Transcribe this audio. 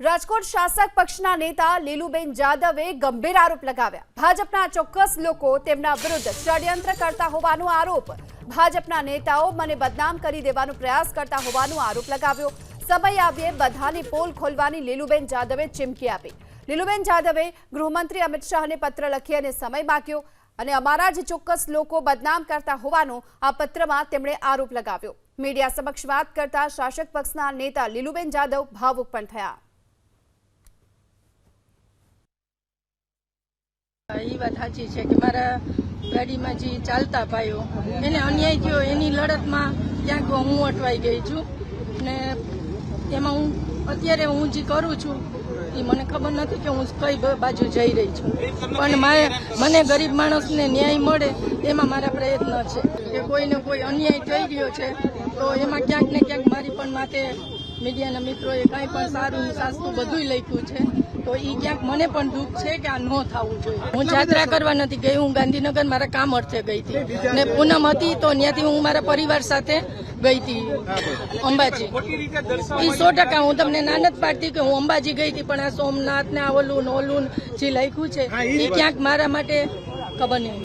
રાજકોટ શાસક પક્ષના નેતા લીલુબેન જાદવે ગંભીર આરોપ લગાવ્યા. ભાજપના ચોક્કસ લોકો તેમના વિરુદ્ધ ષડયંત્ર કરતા હોવાનો આરોપ. ભાજપના નેતાઓ મને બદનામ કરી દેવાનો પ્રયાસ કરતા હોવાનો આરોપ લગાવ્યો. સમય આવ્યે બધાની પોલ ખોલવાની લીલુબેન જાદવે ચીમકી આપી. લીલુબેન જાદવે ગૃહમંત્રી અમિત શાહને પત્ર લખી અને સમય માગ્યો અને અમારા જ ચોક્કસ લોકો બદનામ કરતા હોવાનો આ પત્રમાં તેમણે આરોપ લગાવ્યો. મીડિયા સમક્ષ વાત કરતા શાસક પક્ષના નેતા લીલુબેન જાદવ ભાવુક પણ થયા. એ વાત સાચી છે કે મારા ગાડીમાં જે ચાલતા ભાઈઓ એને અન્યાય થયો, એની લડતમાં ક્યાંક હું અટવાઈ ગઈ છું. ને એમાં હું, અત્યારે હું જે કરું છું, એ મને ખબર નથી કે હું કઈ બાજુ જઈ રહી છું. પણ મને ગરીબ માણસને ન્યાય મળે, એમાં મારા પ્રયત્ન છે. કે કોઈને કોઈ અન્યાય થઈ રહ્યો છે, તો એમાં ક્યાંક ને ક્યાંક મારી પણ માથે મીડિયાના મિત્રોએ કાંઈ પણ સારું સાસતું બધુંય લખ્યું છે. તો એ ક્યાંક મને પણ દુઃખ છે કે આ ન થવું જોઈએ. હું યાત્રા કરવા નથી ગઈ હું ગાંધીનગર મારા કામ અર્થે ગઈ હતી. ને પૂનમ હતી તો ત્યાંથી હું મારા પરિવાર સાથે ગઈ હતી. અંબાજી. એ સો ટકા હું તમને નાનત પાડતી કે હું અંબાજી ગઈ હતી પણ આ સોમનાથ ને આ ઓલું ઓલું જે લખ્યું છે એ ક્યાંક મારા માટે ખબર નહીં.